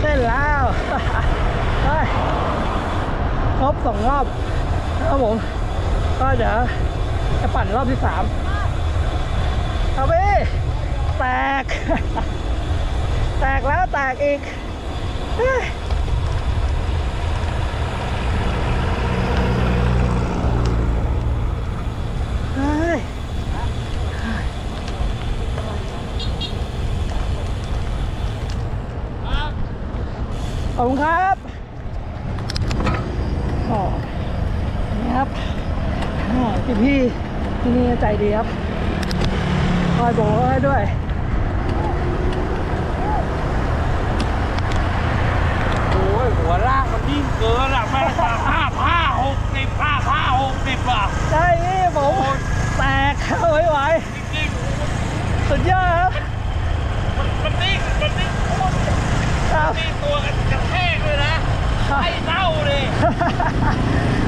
เส้นแล้วไปครบสองรอบครับผม ก็เดี๋ยวจะปั่นรอบที่สามเอาไปแตก แตกแล้วแตกอีกเฮ้ยเฮ้ย ขอบคุณครับอ๋อนี่ครับพี่พี่ๆที่นี่ใจดีครับคอยบอกให้ด้วยโอ้ยหัวลากมันยิ่งเกินอะแม่งมาห้าผ้าหกสิบผ้าผ้าหกสิบอะใช่นี่ผมแตกเอาไว้ไหวจริงสุดยอดครับๆมันมันนิ่งมันนิ่งโคตรครับนิ่งตัวกันกระแทกเลยนะไอ้เน่าเลย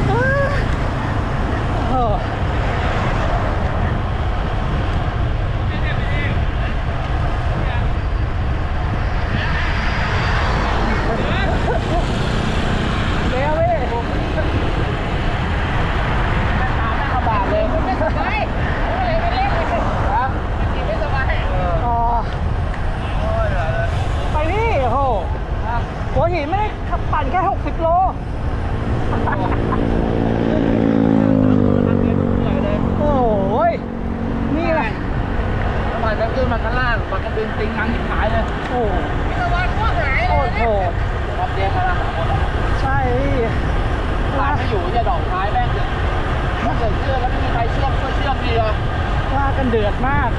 โอ้ เร็วพี่ ตาแม่งกระบาดเลยไม่สบายโอ้ยไม่เล่นเลยครับกินไม่สบาย อ๋อ โอ้ยเหรอ ไปนี่โอ้โหหัวหินไม่ได้ ขับปั่นแค่60โลโอ้โหยนี่แหละมันจะขึ้นมาข้างล่างมันก็ดึงติงงังที่ขายเลยโอ้โหไม่สบายพวกไหนโอ้โหรอบเดียวกันละใช่พี่ร้านไม่อยู่จะดอกท้ายแม่งเลยถ้าเกิดเชื่อแล้วไม่มีใครเชื่อมก็เชื่อมดีเลยว่ากันเดือดมาก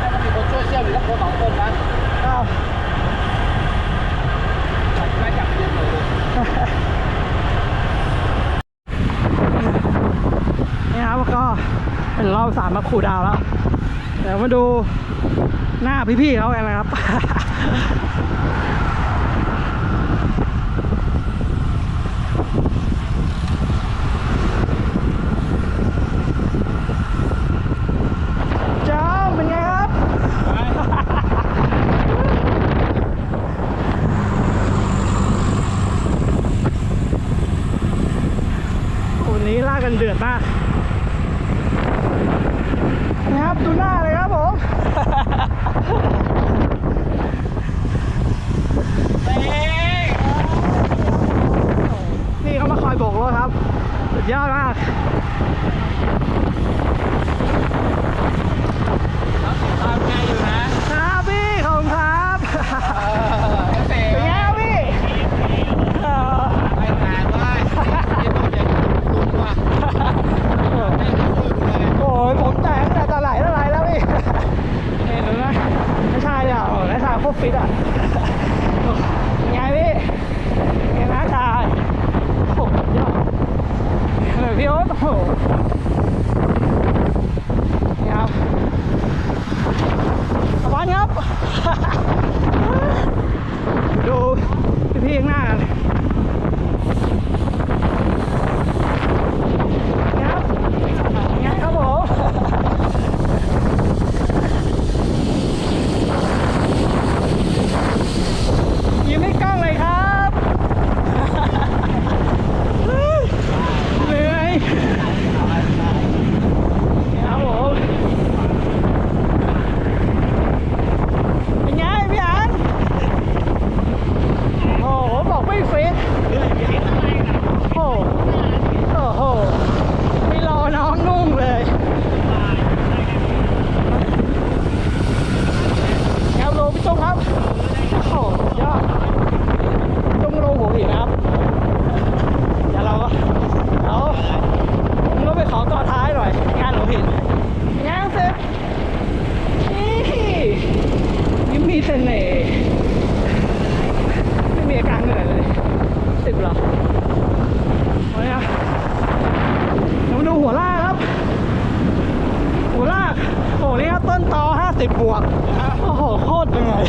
ถ้ามันมีคนช่วยเชื่อมอีกสักคนสองคนนะอ้าว ไม่จับเชื่อมเลย นี่ครับก็เป็นรอบสามมาคูดาวแล้ว เดี๋ยวมาดูหน้าพี่ๆเขากันนะครับ จ้าเป็นไงครับ วันนี้ล่ากันเดือดมากนะครับดูหน้าเลยครับผม นี่เขามาคอยโบกรถครับ สุดยอดมาก ตามใจอยู่นะครับ พี่ขอบคุณครับ เออเตะ เป็นไงครับพี่เออ ไม่แรงเว้ยที่ต้องเด็กลุงว่ะไม่ได้ช่วยกูเลย โอ้ยผมแตกตั้งแต่ตะไหลตะไหลแล้วพี่เห็นไหมไม่ใช่เลยอะโอ้ยชายโคตรฟิตอะเป็นไงพี่เป็นไงนะชายโอ้โหสุดยอด เออพี่โอ๊ตโอ้โหนี่ครับสวัสดีครับ ดูพี่ๆข้างหน้ากันนี่ครับนี่ครับผมยิ้มให้กล้องเลยครับเหนื่อยนี่ครับผมเป็นไงพี่อัน โอ้โหบอกไม่ฟิตโอ้โหโอ้โหไม่รอน้องนุ่งเลยครับโลพี่ตุ้งครับ โอ้โหสุดยอดตุ้งโลหัวหินนะครับ เดี๋ยวเราก็เอาผมก็ไปขอต่อท้ายหน่อย งานหัวหินงานเสร็จนี่ยิ้มมี เสน่ห์ไม่มีอาการเหนื่อยเลยสิบหรอโอ้ยเดี๋ยวมาดูหัวลากครับ หัวลากโอ้นี่ครับต้นตอ50บวกโอ้โหโคตรเหนื่อย